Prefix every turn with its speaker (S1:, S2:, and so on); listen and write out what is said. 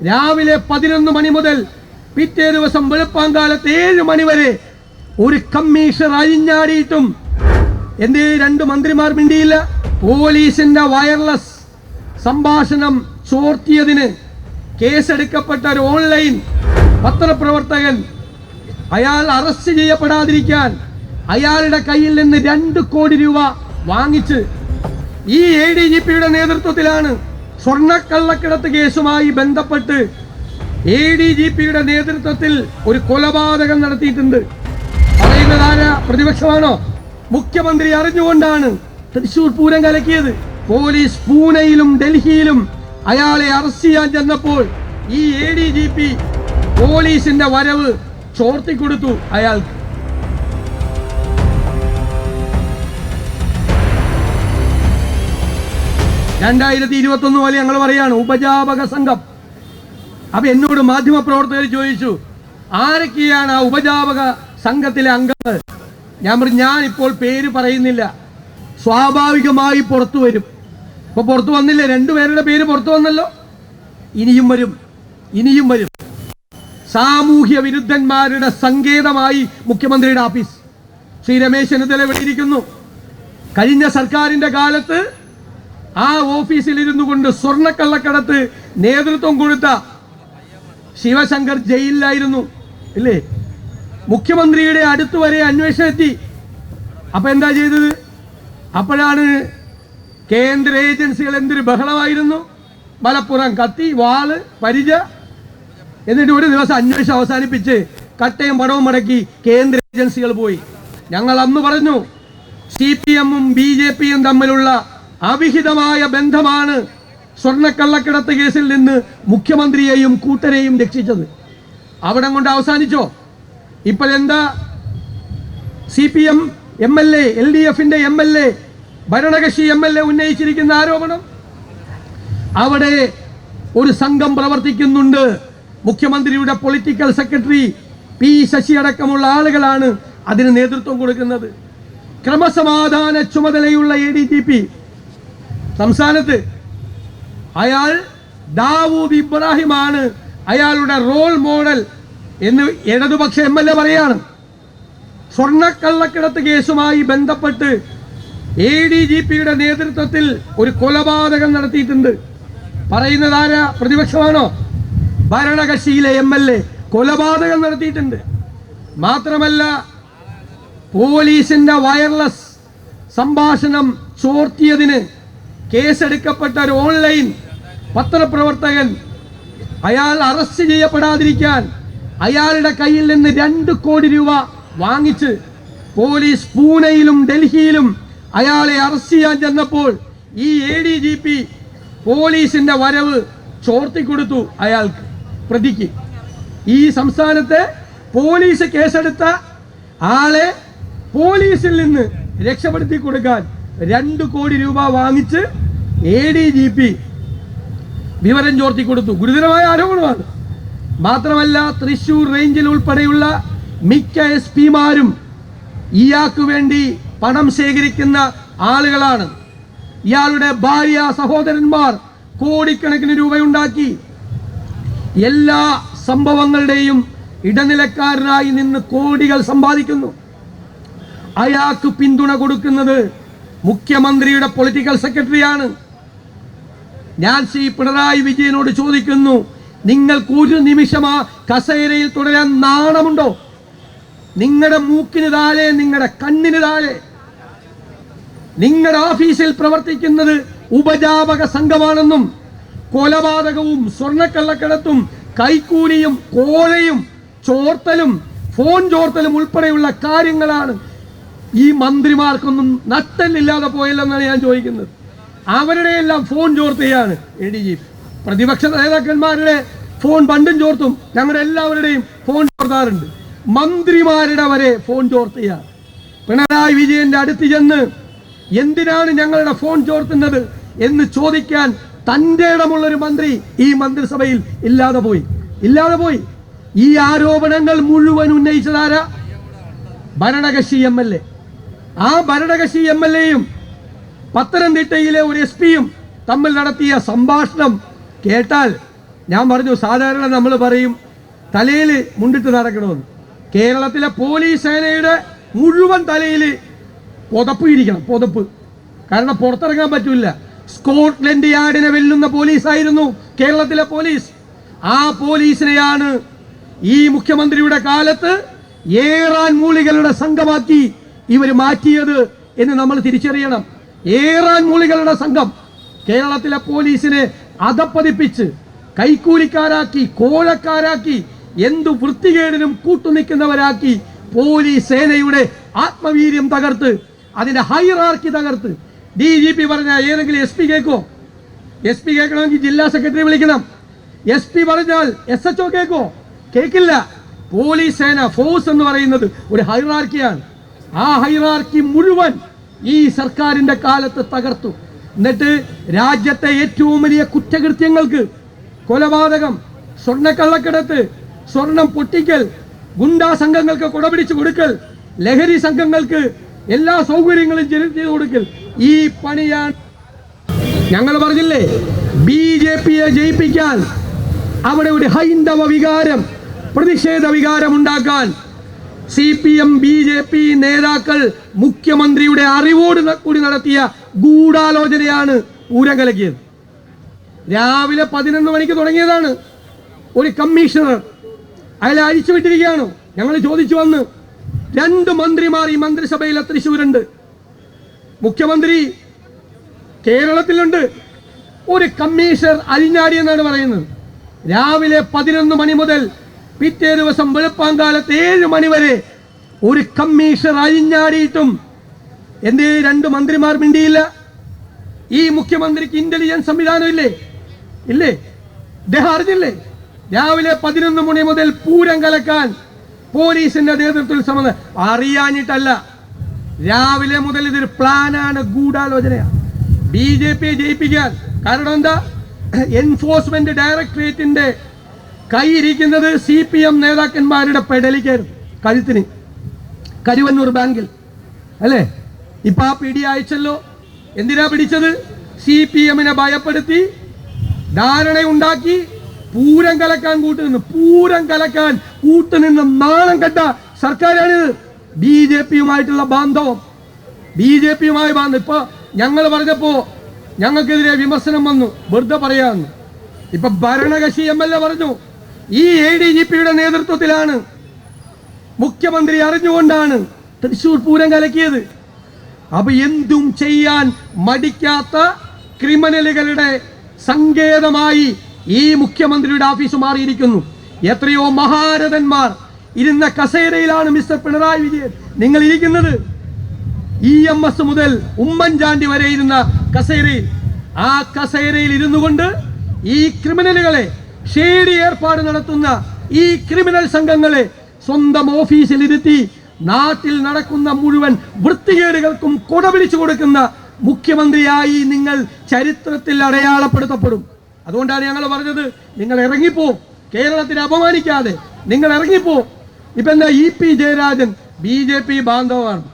S1: രാവിലെ പതിനൊന്ന് മണി മുതൽ പിറ്റേ ദിവസം വെളുപ്പാങ്കാലത്ത് ഏഴ് മണി വരെ ഒരു കമ്മീഷണർ അഴിഞ്ഞാടിയിട്ടും എന്തേ രണ്ട് മന്ത്രിമാർ മിണ്ടിയില്ല. പോലീസിന്റെ വയർലെസ് സംഭാഷണം ചോർത്തിയതിന് കേസെടുക്കപ്പെട്ട ഒരു ഓൺലൈൻ പത്രപ്രവർത്തകൻ അയാൾ അറസ്റ്റ് ചെയ്യപ്പെടാതിരിക്കാൻ അയാളുടെ കയ്യിൽ നിന്ന് രണ്ട് കോടി രൂപ വാങ്ങിച്ച് ഈ എ ഡി ജി പിയുടെ നേതൃത്വത്തിലാണ് സ്വർണക്കള്ളക്കടത്ത് കേസുമായി ബന്ധപ്പെട്ട് എ ഡി ജി പിയുടെ നേതൃത്വത്തിൽ ഒരു കൊലപാതകം നടത്തിയിട്ടുണ്ട്. പറയുന്നതാര പ്രതിപക്ഷമാണോ? മുഖ്യമന്ത്രി അറിഞ്ഞുകൊണ്ടാണ് തൃശൂർ പൂരം കലക്കിയത്. പോലീസ് പൂനെയിലും ഡൽഹിയിലും അയാളെ അറസ്റ്റ് ചെയ്യാൻ ചെന്നപ്പോൾ ഈ എ ഡി ജി പി പോലീസിന്റെ വരവ് ചോർത്തിക്കൊടുത്തു അയാൾക്ക്. രണ്ടായിരത്തി ഇരുപത്തി ഒന്ന് പോലെ ഞങ്ങൾ പറയാണ് ഉപജാപക സംഘം. അപ്പൊ എന്നോട് മാധ്യമ പ്രവർത്തകർ ചോദിച്ചു ആരൊക്കെയാണ് ആ ഉപജാപക സംഘത്തിലെ അംഗങ്ങൾ? ഞാൻ പറഞ്ഞു ഞാൻ ഇപ്പോൾ പേര് പറയുന്നില്ല. സ്വാഭാവികമായി പുറത്തു വരും. ഇപ്പൊ പുറത്തു വന്നില്ല? രണ്ടുപേരുടെ പേര് പുറത്തു വന്നല്ലോ? ഇനിയും വരും ഇനിയും വരും. സാമൂഹ്യ വിരുദ്ധന്മാരുടെ സങ്കേതമായി മുഖ്യമന്ത്രിയുടെ ഓഫീസ് ശ്രീ രമേശ് ചെന്നിത്തല ഇവിടെ കഴിഞ്ഞ സർക്കാരിന്റെ കാലത്ത് ആ ഓഫീസിൽ ഇരുന്നു കൊണ്ട് സ്വർണക്കള്ളക്കടത്ത് നേതൃത്വം കൊടുത്ത ശിവശങ്കർ ജയിലിലായിരുന്നു. ഇല്ലേ? മുഖ്യമന്ത്രിയുടെ അടുത്ത് വരെ അന്വേഷണം എത്തി. എന്താ ചെയ്തത്? അപ്പോഴാണ് കേന്ദ്ര ഏജൻസികൾ എന്തൊരു ബഹളമായിരുന്നു? മലപ്പുറം കത്തി വാൾ പരിച എന്നിട്ട് ഒരു ദിവസം അന്വേഷണം അവസാനിപ്പിച്ച് കട്ടയും പടവും മടക്കി കേന്ദ്ര ഏജൻസികൾ പോയി. ഞങ്ങൾ അന്ന് പറഞ്ഞു സി പി എമ്മും ബി ജെ പിയും തമ്മിലുള്ള അവിഹിതമായ ബന്ധമാണ് സ്വർണക്കള്ളക്കിടത്ത് കേസിൽ നിന്ന് മുഖ്യമന്ത്രിയെയും കൂട്ടരെയും രക്ഷിച്ചത്. അവിടെ കൊണ്ട് അവസാനിച്ചോ? ഇപ്പോൾ എന്താ? C P M M L A L D എഫിന്റെ എം എൽ എ ഭരണകക്ഷി എം എൽ എ ഉന്നയിച്ചിരിക്കുന്ന ആരോപണം? അവിടെ ഒരു സംഘം പ്രവർത്തിക്കുന്നുണ്ട്. മുഖ്യമന്ത്രിയുടെ പൊളിറ്റിക്കൽ സെക്രട്ടറി പി ശശി അടക്കമുള്ള ആളുകളാണ് അതിന് നേതൃത്വം കൊടുക്കുന്നത്. ക്രമസമാധാന ചുമതലയുള്ള എ ഡി ജി പി സംസ്ഥാനത്ത് അയാൾ ദാവൂദ് ഇബ്രാഹിമാണ് അയാളുടെ റോൾ മോഡൽ എന്ന് ഇടതുപക്ഷ എം എൽ എ പറയാണ്. സ്വർണക്കള്ളക്കിടത്ത് കേസുമായി ബന്ധപ്പെട്ട് എ ഡി ജി പിയുടെ നേതൃത്വത്തിൽ ഒരു കൊലപാതകം നടത്തിയിട്ടുണ്ട്. പറയുന്നതാര പ്രതിപക്ഷമാണോ? ഭരണകക്ഷിയിലെ എം എൽ എ കൊലപാതകം നടത്തിയിട്ടുണ്ട്. മാത്രമല്ല പോലീസിന്റെ വയർലെസ് സംഭാഷണം ചോർത്തിയതിന് കേസെടുക്കപ്പെട്ട ഒരു ഓൺലൈൻ പത്രപ്രവർത്തകൻ അയാൾ അറസ്റ്റ് ചെയ്യപ്പെടാതിരിക്കാൻ അയാളുടെ കയ്യിൽ നിന്ന് രണ്ട് കോടി രൂപ വാങ്ങിച്ച് പോലീസ് പൂനെയിലും ഡൽഹിയിലും അയാളെ അറസ്റ്റ് ചെയ്യാൻ ചെന്നപ്പോൾ ഈ എ ഡി ജി പി പോലീസിന്റെ വരവ് ചോർത്തിക്കൊടുത്തു അയാൾക്ക് പ്രതിക്ക്. ഈ സംസ്ഥാനത്തെ പോലീസ് കേസെടുത്ത ആളെ പോലീസിൽ നിന്ന് രക്ഷപ്പെടുത്തി കൊടുക്കാൻ രണ്ട് കോടി രൂപ വാങ്ങിച്ച് എ ഡി ജി പി വിവരം ചോർത്തി കൊടുത്തു. ഗുരുതരമായ ആരോപണമാണ്. മാത്രമല്ല തൃശൂർ റേഞ്ചിൽ ഉൾപ്പെടെയുള്ള മിക്ക എസ് പിമാരും ഇയാൾക്ക് വേണ്ടി പണം ശേഖരിക്കുന്ന ആളുകളാണ്. ഇയാളുടെ ഭാര്യ സഹോദരന്മാർ കോടിക്കണക്കിന് രൂപയുണ്ടാക്കി. എല്ലാ സംഭവങ്ങളുടെയും ഇടനിലക്കാരനായി നിന്ന് കോടികൾ സമ്പാദിക്കുന്നു. അയാൾക്ക് പിന്തുണ കൊടുക്കുന്നത് മുഖ്യമന്ത്രിയുടെ പൊളിറ്റിക്കൽ സെക്രട്ടറിയാണ് ഞാൻ ശ്രീ പിണറായി വിജയനോട് ചോദിക്കുന്നു നിങ്ങൾക്ക് ഒരു നിമിഷം ആ കസേരയിൽ തുടരാൻ നാണമുണ്ടോ? നിങ്ങളുടെ മൂക്കിന് താഴെ നിങ്ങളുടെ കണ്ണിന് താഴെ. നിങ്ങളുടെ ഓഫീസിൽ പ്രവർത്തിക്കുന്നത് ഉപജാപക സംഘമാണെന്നും കൊലപാതകവും സ്വർണക്കള്ളക്കടത്തും കൈക്കൂലിയും കോഴയും ചോർത്തലും ഫോൺ ചോർത്തലും ഉൾപ്പെടെയുള്ള കാര്യങ്ങളാണ് ഈ മന്ത്രിമാർക്കൊന്നും നട്ടല്ലില്ലാതെ പോയില്ലെന്നാണ് ഞാൻ ചോദിക്കുന്നത്. അവരുടെ എല്ലാം ഫോൺ ചോർത്തുകയാണ് എ ഡി ജി പ്രതിപക്ഷ നേതാക്കന്മാരുടെ ഫോൺ പണ്ടും ചോർത്തും. ഞങ്ങളുടെ എല്ലാവരുടെയും ഫോൺ ചോർത്താറുണ്ട്. മന്ത്രിമാരുടെ വരെ ഫോൺ ചോർത്തുകയാണ് പിണറായി വിജയന്റെ അടുത്ത് ചെന്ന് എന്തിനാണ് ഞങ്ങളുടെ ഫോൺ ചോർത്തുന്നത് എന്ന് ചോദിക്കാൻ തന്റെ ഇടമുള്ളൊരു മന്ത്രി ഈ മന്ത്രിസഭയിൽ ഇല്ലാതെ പോയി. ഇല്ലാതെ പോയി. ഈ ആരോപണങ്ങൾ മുഴുവൻ ഉന്നയിച്ചതാരാ? ഭരണകക്ഷി എം എൽ എ. ആ ഭരണകക്ഷി എം എൽ എയും പത്തനംതിട്ടയിലെ ഒരു എസ് പിയും തമ്മിൽ നടത്തിയ സംഭാഷണം കേട്ടാൽ ഞാൻ പറഞ്ഞു സാധാരണ നമ്മൾ പറയും തലയിൽ മുണ്ടിട്ട് നടക്കണമെന്ന്. കേരളത്തിലെ പോലീസ് സേനയുടെ മുഴുവൻ തലയിൽ പുതപ്പ് ഇരിക്കണം പുതപ്പ്. കാരണം പുറത്തിറങ്ങാൻ പറ്റില്ല. സ്കോട്ട്ലൻഡ് യാർഡിനെ വെല്ലുന്ന പോലീസായിരുന്നു കേരളത്തിലെ പോലീസ്. ആ പോലീസിനെയാണ് ഈ മുഖ്യമന്ത്രിയുടെ കാലത്ത് ഏറാൻ മൂളികളുടെ സംഘമാക്കി ഇവർ മാറ്റിയത് എന്ന് നമ്മൾ തിരിച്ചറിയണം. ഏറാൻ മൂളികളുടെ സംഘം കേരളത്തിലെ പോലീസിനെ അതപ്പതിപ്പിച്ച് കൈക്കൂലിക്കാരാക്കി കോഴക്കാരാക്കി എന്തു വൃത്തികേടിനും കൂട്ടുനിൽക്കുന്നവരാക്കി പോലീസ് സേനയുടെ ആത്മവീര്യം തകർത്ത് അതിന്റെ ഹൈറാർക്കി തകർത്ത് ഡി ജി പി പറഞ്ഞ ഏതെങ്കിലും എസ് പി കേൾക്കോ എസ് പി കേൾക്കണമെങ്കിൽ ജില്ലാ സെക്രട്ടറി വിളിക്കണം. എസ് പി പറഞ്ഞാൽ എസ് എച്ച് ഒ കേൾക്കോ കേൾക്കില്ല. പോലീസ് സേന ഫോഴ്സ് എന്ന് പറയുന്നത് ഒരു ഹൈറാർക്കിയാണ്. ആ ഹൈറാർക്കി മുഴുവൻ ഈ സർക്കാരിന്റെ കാലത്ത് തകർത്തു. എന്നിട്ട് രാജ്യത്തെ ഏറ്റവും വലിയ കുറ്റകൃത്യങ്ങൾക്ക് കൊലപാതകം സ്വർണക്കള്ളക്കടത്ത് സ്വർണം പൊട്ടിക്കൽ ഗുണ്ടാ സംഘങ്ങൾക്ക് കുടപിടിച്ചു കൊടുക്കൽ ലഹരി സംഘങ്ങൾക്ക് എല്ലാ സൗകര്യങ്ങളും ചെയ്തു കൊടുക്കൽ. ഈ പണിയാണ്. ഞങ്ങൾ പറഞ്ഞില്ലേ ബി ജെ പിയെ ജയിപ്പിക്കാൻ അവിടെ ഒരു ഹൈന്ദവ വികാരം പ്രതിഷേധ വികാരം ഉണ്ടാക്കാൻ C P M B J P നേതാക്കൾ മുഖ്യമന്ത്രിയുടെ അറിവോട് കൂടി നടത്തിയ ഗൂഢാലോചനയാണ് പൂരം കലക്കിയത് രാവിലെ പതിനൊന്ന് മണിക്ക് തുടങ്ങിയതാണ് ഒരു കമ്മീഷണർ അയാളെ അഴിച്ചുവിട്ടിരിക്കുകയാണ് ഞങ്ങൾ ചോദിച്ചു വന്ന് രണ്ട് മന്ത്രിമാർ ഈ മന്ത്രിസഭയിലെ തൃശ്ശൂരുണ്ട് മുഖ്യമന്ത്രി കേരളത്തിലുണ്ട്. ഒരു കമ്മീഷണർ അരിഞ്ഞാടി എന്നാണ് പറയുന്നത്. രാവിലെ പതിനൊന്ന് മണി മുതൽ പിറ്റേ ദിവസം വെളുപ്പാങ്കാലത്ത് ഏഴ് മണിവരെ ഒരു കമ്മീഷണർ അഴിഞ്ഞാടിയിട്ടും എന്തേ രണ്ട് മന്ത്രിമാർ മിണ്ടിയില്ല? ഈ മുഖ്യമന്ത്രിക്ക് ഇന്റലിജൻസ് സംവിധാനം ഇല്ലേ? ഇല്ലേ ഇദ്ദേഹം അറിഞ്ഞില്ലേ? രാവിലെ പതിനൊന്ന് മണി മുതൽ പൂരം കലക്കാൻ പോലീസിന്റെ നേതൃത്വത്തിൽ സമന്ന് അറിയാഞ്ഞിട്ടല്ല. രാവിലെ മുതൽ ഇതൊരു പ്ലാനാണ് ഗൂഢാലോചനയാണ് ബി ജെ പിയെ ജയിപ്പിക്കാൻ. കാരണം എന്താ? എൻഫോഴ്സ്മെന്റ് ഡയറക്ടറേറ്റിന്റെ കൈയിരിക്കുന്നത് സി പി എം നേതാക്കന്മാരുടെ പെടലിക്കായിരുന്നു കഴുത്തിന്. കരുവന്നൂർ ബാങ്കിൽ. അല്ലേ? ഇപ്പൊ ആ പിടി അയച്ചല്ലോ. എന്തിനാ പിടിച്ചത്? സി പി എമ്മിനെ ഭയപ്പെടുത്തി ധാരണയുണ്ടാക്കി പൂരം കലക്കാൻ കൂട്ടുനിന്ന് പൂരം കലക്കാൻ കൂട്ടുനിന്ന് നാണം കെട്ട സർക്കാരാണിത്. ബി ജെ പിയുമായിട്ടുള്ള ബാന്ധവം ബി ജെ പിയുമായി ബാന്ധവം ഇപ്പൊ ഞങ്ങൾ പറഞ്ഞപ്പോ ഞങ്ങൾക്കെതിരെ വിമർശനം വന്നു. വെറുതെ പറയാന്ന്. ഇപ്പൊ ഭരണകക്ഷി എം എൽ എ പറഞ്ഞു ഈ എ ഡി ജി പിയുടെ നേതൃത്വത്തിലാണ് മുഖ്യമന്ത്രി അറിഞ്ഞുകൊണ്ടാണ് തൃശൂർ പൂരം കലക്കിയത്. അപ്പൊ എന്തും ചെയ്യാൻ മടിക്കാത്ത ക്രിമിനലുകളുടെ സങ്കേതമായി ഈ മുഖ്യമന്ത്രിയുടെ ഓഫീസ് മാറിയിരിക്കുന്നു. എത്രയോ മഹാരഥന്മാർ ഇരുന്ന കസേരയിലാണ് മിസ്റ്റർ പിണറായി വിജയൻ നിങ്ങൾ ഇരിക്കുന്നത് ഇ എം എസ് മുതൽ ഉമ്മൻചാണ്ടി വരെ ഇരുന്ന കസേരയിൽ. ആ കസേരയിൽ ഇരുന്നു കൊണ്ട് ഈ ക്രിമിനലുകളെ ഷേഡി ഏർപ്പാട് നടത്തുന്ന ഈ ക്രിമിനൽ സംഘങ്ങളെ സ്വന്തം ഓഫീസിൽ ഇരുത്തി നാട്ടിൽ നടക്കുന്ന മുഴുവൻ വൃത്തികേടുകൾക്കും കൊടപിടിച്ചു കൊടുക്കുന്ന മുഖ്യമന്ത്രിയായി നിങ്ങൾ ചരിത്രത്തിൽ അടയാളപ്പെടുത്തപ്പെടും. അതുകൊണ്ടാണ് ഞങ്ങൾ പറഞ്ഞത് നിങ്ങൾ ഇറങ്ങിപ്പോ കേരളത്തിനെ അപമാനിക്കാതെ നിങ്ങൾ ഇറങ്ങിപ്പോ. ഇപ്പൊ എന്താ E P Jayarajan B J P ബാന്ധവമാണ്